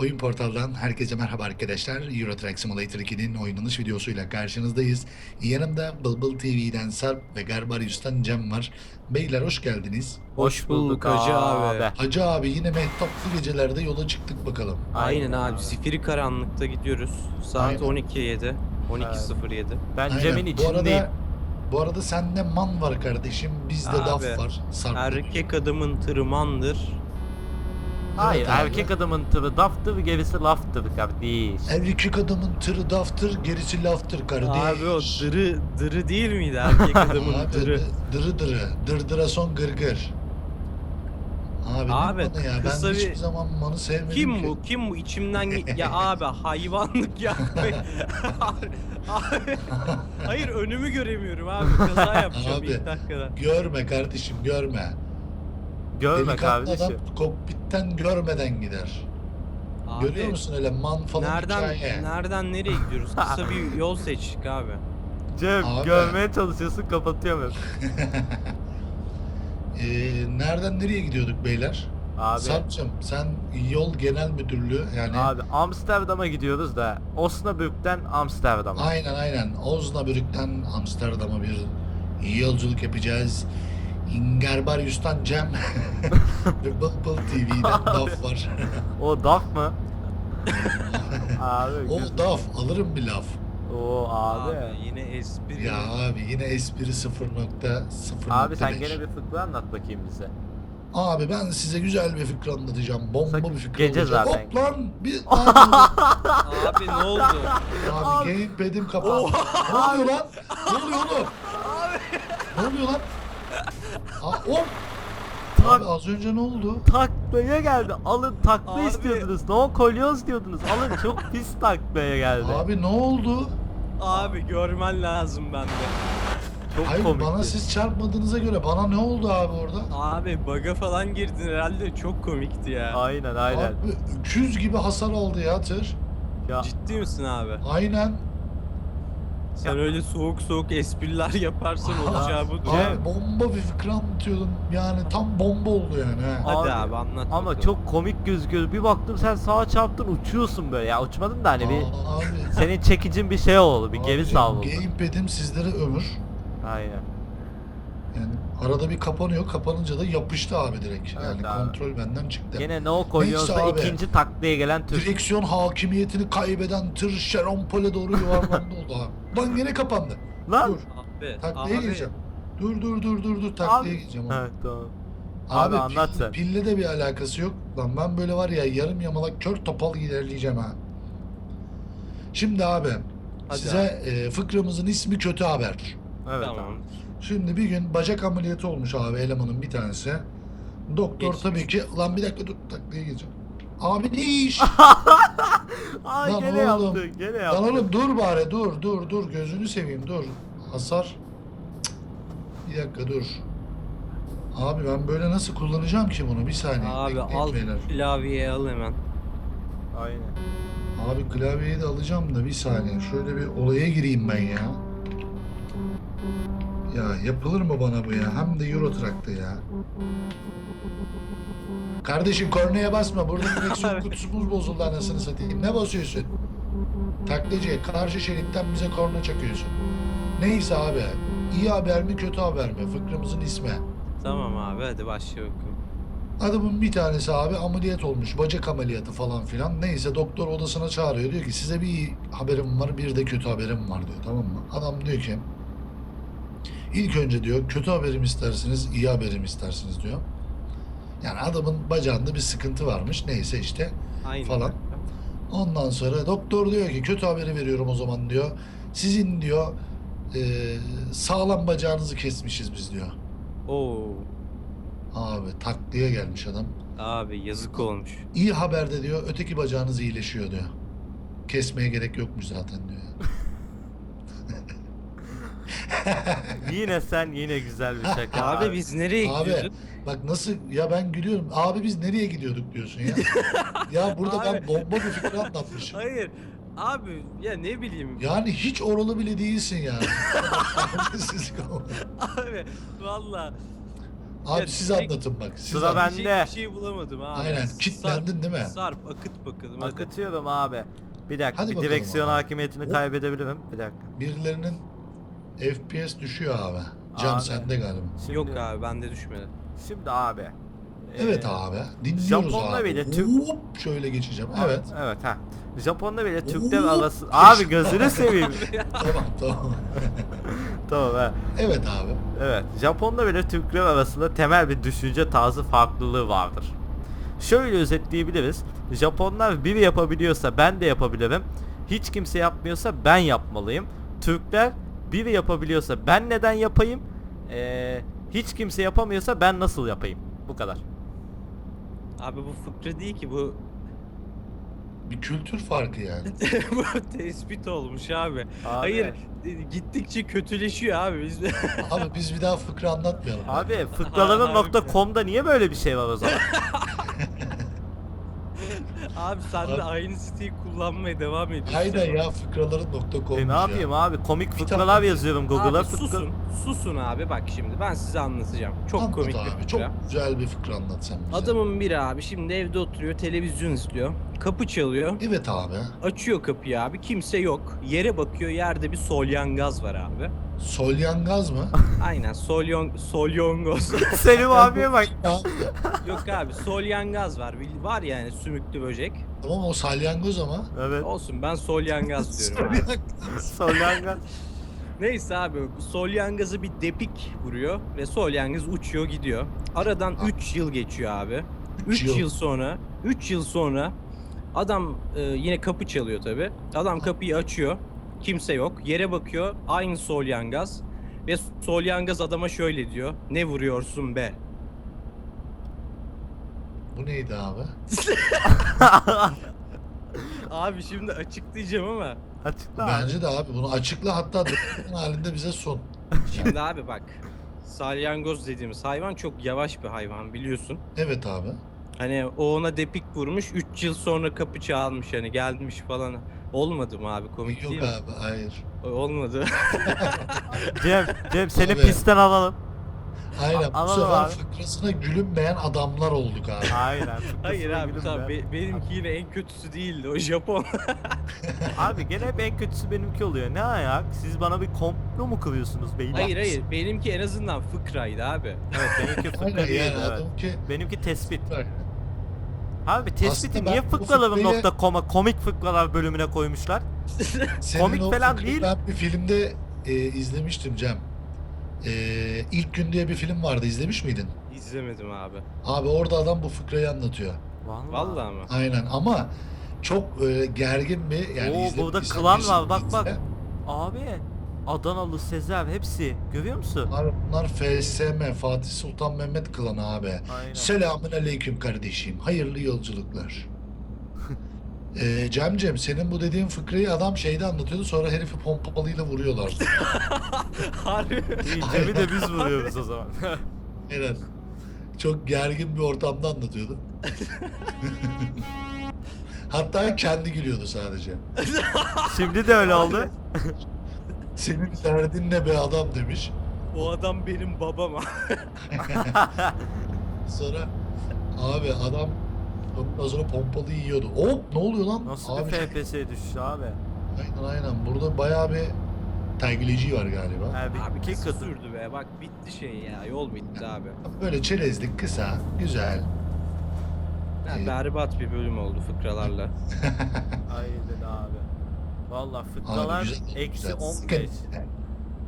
Oyun portaldan herkese merhaba arkadaşlar. Euro Truck Simulator 2'nin oynanış videosuyla karşınızdayız. Yanımda Bulbul TV'den Sarp ve Garbarius'tan Cem var. Beyler hoş geldiniz. Hoş bulduk Hacı abi. Hacı abi yine mehtaplı gecelerde yola çıktık bakalım. Aynen abi zifiri karanlıkta gidiyoruz. Saat Aynen. 12.07. 12.07. Ben Aynen. Cem'in Bu içindeyim. arada, bu arada sende man var kardeşim. Bizde Abi, daf var. Sarp. Erkek adamın tırmandır. Hayır Evet abi. erkek adamın tırı daftır gerisi laftır kardeş. Erkek adamın tırı daftır, gerisi laftır kardeş. Abi o dırı dırı değil miydi erkek adamın Abi, dırı? Dırı dırı. Dırdıra son gırgır. Abi, Abi, manı ya? kısa Ben bir- hiçbir zaman manı sevmedim Kim ki. bu? Kim bu? İçimden ge- ya abi hayvanlık ya. abi, abi. Hayır önümü göremiyorum abi. Kaza yapacağım Abi. ilk dakikada. Görme kardeşim görme. Görme Delikanlı adam kokpitten görmeden gider. Abi, Görüyor musun öyle man falan Nereden hikaye. nereden nereye gidiyoruz? Kısa bir yol seçtik abi. Cem Abi. görmeye çalışıyorsun kapatıyorum. Ee, nereden nereye gidiyorduk beyler? Abi. Sarp'cığım sen yol genel müdürlüğü yani Abi Amsterdam'a gidiyoruz da Osnabrück'ten Amsterdam'a. aynen aynen Osnabrück'ten Amsterdam'a bir yolculuk yapacağız. Ingarbarius'tan Cem Bulbul TV'den Daf var. O daf mı? abi. o Daf alırım bir laf. O abi. Abi yine espri. Ya abi yine espri 0.0.5. Abi sen gene bir fıkra anlat bakayım bize. Abi ben size güzel bir fikir anlatacağım. Bomba Sakın bir fikir gece olacak. zaten. Hop lan bir abi, Abi ne oldu? abi gamepad'im kapandı. ne oluyor lan? Ne oluyor oğlum? Ne oluyor lan? Aa, hop. Abi az önce ne oldu? taklaya geldi. Alın takla Abi. istiyordunuz. No kolyoz diyordunuz. Alın çok pis taklaya geldi. Abi ne oldu? Abi görmen lazım bende. çok Hayır komikti. bana siz çarpmadığınıza göre bana ne oldu abi orada? Abi baga falan girdin herhalde çok komikti ya. Aynen aynen. Abi öküz gibi hasar aldı ya tır. Ya Ciddi misin abi? Aynen. Sen öyle soğuk soğuk espriler yaparsan olacağı budur. Abi bomba bir fikir anlatıyordum. Yani tam bomba oldu yani. he. Hadi Abi, abi, anlat Ama bakalım. çok komik gözüküyor. Bir baktım sen sağa çarptın uçuyorsun böyle. Ya uçmadın da hani bir Aa, abi. senin çekicin bir şey oldu. Bir geri Abicim, savruldu. Gamepad'im sizlere ömür. Aynen. Yani arada bir kapanıyor. Kapanınca da yapıştı abi direkt. Evet yani abi. kontrol benden çıktı. Gene no kolyozda abi. ikinci taklaya gelen tür. Direksiyon hakimiyetini kaybeden tır şerampole doğru yuvarlandı oldu abi. Lan gene kapandı. Lan. Dur. Abi, Taklaya abi, gireceğim. Dur dur dur dur dur taklaya Abi. gireceğim. Abi, Evet tamam. abi, Abi anlat pil- sen. pille de bir alakası yok. Lan ben böyle var ya yarım yamalak kör topal ilerleyeceğim ha. Şimdi abi Hadi size e, fıkramızın ismi kötü haber. Evet Tamam. tamam. Şimdi bir gün bacak ameliyatı olmuş abi elemanın bir tanesi. Doktor Geçmiş. tabii ki lan bir dakika dur taklaya gireceğim. Abi ne iş? Ay Lan gene oğlum. yaptı. Gene lan yaptı. oğlum dur bari dur dur dur gözünü seveyim dur. Hasar. Cık. Bir dakika dur. Abi ben böyle nasıl kullanacağım ki bunu? Bir saniye. Abi bekleyin al beyler. klavyeyi al hemen. Aynen. Abi klavyeyi de alacağım da bir saniye. Şöyle bir olaya gireyim ben ya. Ya yapılır mı bana bu ya? Hem de Euro Truck'ta ya. Kardeşim kornaya basma. Burada direksiyon kutusumuz bozuldu anasını satayım. Ne basıyorsun? Taklacı karşı şeritten bize korna çakıyorsun. Neyse abi. İyi haber mi kötü haber mi? Fıkrımızın ismi. Tamam abi hadi başla bakalım. Adamın bir tanesi abi ameliyat olmuş. Bacak ameliyatı falan filan. Neyse doktor odasına çağırıyor. Diyor ki size bir iyi haberim var bir de kötü haberim var diyor. Tamam mı? Adam diyor ki ilk önce diyor kötü haberim istersiniz iyi haberim istersiniz diyor. Yani adamın bacağında bir sıkıntı varmış. Neyse işte. Aynen. Falan. Ondan sonra doktor diyor ki kötü haberi veriyorum o zaman diyor. Sizin diyor e, sağlam bacağınızı kesmişiz biz diyor. Oo. Abi takliye gelmiş adam. Abi yazık olmuş. İyi haber de diyor öteki bacağınız iyileşiyor diyor. Kesmeye gerek yokmuş zaten diyor. Yine sen yine güzel bir şaka. Abi biz nereye Abi gidiyorduk? bak nasıl ya ben gülüyorum. Abi biz nereye gidiyorduk diyorsun ya. ya burada ben Abi. bomba bir fikir anlatmışım. Hayır. Abi ya ne bileyim. Yani hiç oralı bile değilsin yani. Abi valla. Abi Ya siz anlatın bak. Siz Sıra anlatın. Bir bende. şey, bir şey bulamadım abi. Aynen, Sarp- kitlendin değil mi? Sarp akıt bakalım. Akıtıyorum abi. Bir dakika Hadi bir direksiyon abi. hakimiyetini Hop. kaybedebilirim. Bir dakika. Birilerinin FPS düşüyor abi. Can Abi. sende galiba. Şimdi, Yok abi bende düşmedi. Şimdi abi. Evet ee, abi. Dinliyoruz Japonla abi. bile Türk- Hop, şöyle geçeceğim. Evet. Evet ha. Japon'da bile Türkler Oo, arası... Abi gözünü seveyim. tamam tamam. tamam ha. evet abi. Evet. Japon'da bile Türkler arasında temel bir düşünce tarzı farklılığı vardır. Şöyle özetleyebiliriz. Japonlar biri yapabiliyorsa ben de yapabilirim. Hiç kimse yapmıyorsa ben yapmalıyım. Türkler biri yapabiliyorsa ben neden yapayım? Ee, hiç kimse yapamıyorsa ben nasıl yapayım? Bu kadar. Abi bu fıkra değil ki bu Bir kültür farkı yani. bu tespit olmuş abi. Abi, Hayır e, gittikçe kötüleşiyor abi biz. abi biz bir daha fıkra anlatmayalım. Abi fıkraların.com'da niye böyle bir şey var o zaman? abi sen de Abi- aynı siteyi kullanmaya devam ediyorsun. Aynen ya fıkraların.com. e ne yapayım abi? Komik fıkralar yazıyorum Google'a. Abi Fıkra... susun. Susun abi bak şimdi ben size anlatacağım. Çok Anlat komik abi. bir fıkra. Çok güzel bir fıkra anlat sen bize. Adamın biri abi şimdi evde oturuyor televizyon izliyor. Kapı çalıyor. Evet abi. Açıyor kapıyı abi kimse yok. Yere bakıyor yerde bir solyangaz var abi. Solyangaz mı? Aynen solyon solyongoz. Selim abiye bak. Ya, yok abi solyangaz var. Bil- Var yani sümüklü böcek. tamam o salyangoz ama. Evet. Olsun ben solyangaz diyorum abi. Solyangaz. Solyanga. Neyse abi solyangazı bir depik vuruyor ve solyangaz uçuyor gidiyor. Aradan Ha. 3 yıl geçiyor abi. Üç 3 yıl. yıl. sonra 3 yıl sonra adam e, yine kapı çalıyor tabi. Adam kapıyı açıyor. Kimse yok. Yere bakıyor. Aynı solyangaz. Ve solyangaz adama şöyle diyor. Ne vuruyorsun be? Bu neydi abi? Abi şimdi açıklayacağım ama. Açıkla abi. Bence de abi bunu açıkla hatta dokumen halinde bize sun. Şimdi abi bak. Salyangoz dediğimiz hayvan çok yavaş bir hayvan biliyorsun. Evet abi. Hani o ona depik vurmuş 3 yıl sonra kapı çalmış hani gelmiş falan. Olmadı mı abi komik Yok değil mi? abi hayır. Olmadı. Cem, Cem seni Abi. pistten alalım. Aynen bu Alalım sefer abi. fıkrasına gülünmeyen adamlar olduk abi. Aynen. Hayır fıkrasına abi gülüm tamam be. be- benimki yine en kötüsü değildi o Japon. Abi gene hep en kötüsü benimki oluyor. Ne ayak? Siz bana bir komplo mu kırıyorsunuz beyler? hayır hayır benimki en azından fıkraydı abi. Evet benimki fıkra Aynen değildi yani evet. adam ki Benimki tespit. Bak, Abi tespiti Aslında niye ben bu fıkralarım.com'a komik fıkralar bölümüne koymuşlar? senin Komik o falan değil. Ben bir filmde e, izlemiştim Cem. E, İlk gün diye bir film vardı izlemiş miydin? İzlemedim abi. Abi orada adam bu fıkrayı anlatıyor. Vallahi. Vallahi mı? Aynen ama çok e, gergin bir yani Oo, izle- burada klan var, bak, bak. izle. Abi Adanalı Sezer hepsi görüyor musun? Abi bunlar FSM Fatih Sultan Mehmet klanı abi. Aynen. Selamün aleyküm kardeşim. Hayırlı yolculuklar. Ee, Cemcem senin bu dediğin fıkrayı adam şeyde anlatıyordu sonra herifi pompalıyla vuruyorlar. Harbi. İyi Cem'i de biz vuruyoruz o zaman. Aynen. Çok gergin bir ortamda anlatıyordu. Hatta kendi gülüyordu sadece. Şimdi de öyle oldu. Senin derdin ne be adam demiş. O adam benim babam. Sonra abi adam ondan sonra pompalı yiyordu. Hop ne oluyor lan? Nasıl abi, bir FPS düştü abi? Aynen aynen. Burada bayağı bir tergileci var galiba. Abi, abi katı. sürdü be. Bak bitti şey ya. Yol bitti abi. Böyle çerezlik kısa, güzel. Ya, berbat bir bölüm oldu fıkralarla. Aynen abi. Valla Abi fıkralar eksi güzel. 15.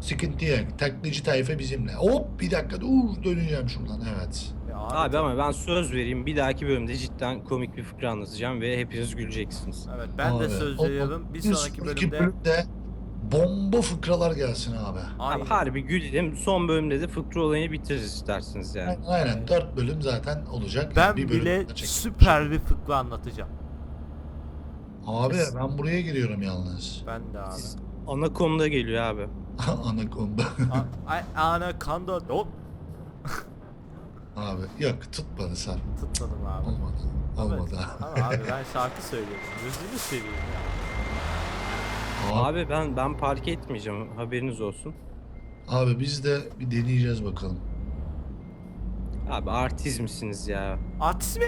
Sıkıntı, yok. Taklacı tayfa bizimle. Hop bir dakika dur döneceğim şuradan. Evet. Ya Abi ama ben söz vereyim bir dahaki bölümde cidden komik bir fıkra anlatacağım ve hepiniz güleceksiniz. Evet ben de Abi, söz o- o- veriyorum. Bir sonraki bölümde bölümde bomba fıkralar gelsin abi. Aynen. Abi harbi gülelim. Son bölümde de fıkra olayını bitiririz isterseniz yani. Aynen. Dört bölüm zaten olacak. ben Bir bölüm bile daha süper bir fıkra anlatacağım. Abi ben buraya giriyorum yalnız. Ben de abi. Siz- Ana konuda geliyor abi. Anakonda. A- ay- Anaconda hop abi yok tutmadı sen. tutmadım abi. Olmadı. Ama- Olmadı. Ama abi ben şarkı söylüyorum. Gözünü seveyim ya. Abi, Abi ben ben park etmeyeceğim haberiniz olsun. abi biz de bir deneyeceğiz bakalım. Abi artist misiniz ya? Artist mi?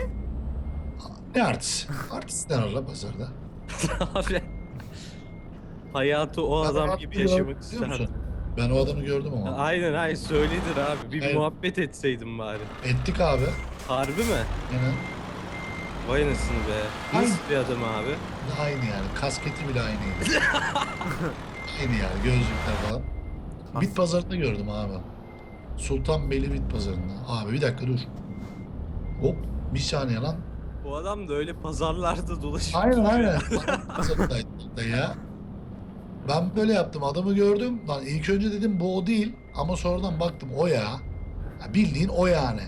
Ne artist? Artist ne arar pazarda? Abi. Hayatı o Ben adam gibi biliyorum, yaşamak biliyor musun? isterdim. Ben o adamı gördüm ama. Aynen aynen söyledin abi. Bir Aynen. muhabbet etseydin bari. Ettik abi. Harbi mi? Yine Vay anasını be. Nasıl bir adam abi? aynı yani. Kasketi bile aynıydı. aynı yani gözlükler falan. Bit pazarında gördüm abi. Sultanbeyli bit pazarında. Abi bir dakika dur. Hop bir saniye lan. Bu adam da öyle pazarlarda dolaşıyor. Aynen aynen. Da ya. Ben böyle yaptım. Adamı gördüm. Lan ilk önce dedim bu o değil. Ama sonradan baktım o ya. ya bildiğin o yani.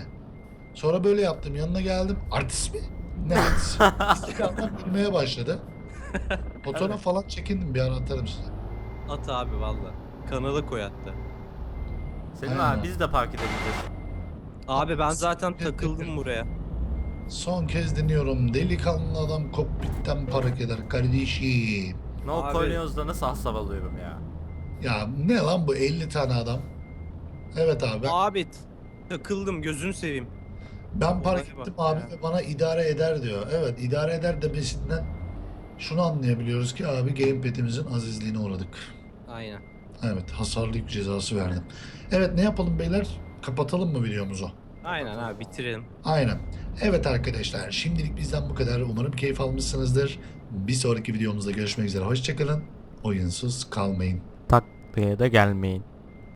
Sonra böyle yaptım. Yanına geldim. Artist mi? Ne artist? İstikamdan gülmeye başladı. Fotoğraf falan çekindim. Bir ara atarım size. At abi valla. Kanala koy hatta. Selim Aynen. abi biz de park edebiliriz. Abi ben zaten takıldım buraya. Son kez dinliyorum. Delikanlı adam kokpitten park eder kardeşim. No Abi- Corneos'da nasıl hasar alıyorum ya. Ya ne lan bu 50 tane adam? Evet abi. Abi t- takıldım gözünü seveyim. Ben park Olaya bak ettim abi ya. ve bana idare eder diyor. Evet idare eder demesinden şunu anlayabiliyoruz ki abi gamepad'imizin azizliğine uğradık. Aynen. Evet hasarlı yük cezası verdim. Evet ne yapalım beyler? Kapatalım mı videomuzu? Aynen abi bitirelim. Aynen. Evet arkadaşlar şimdilik bizden bu kadar. Umarım keyif almışsınızdır. Bir sonraki videomuzda görüşmek üzere. Hoşçakalın. Oyunsuz kalmayın. Takviye de gelmeyin.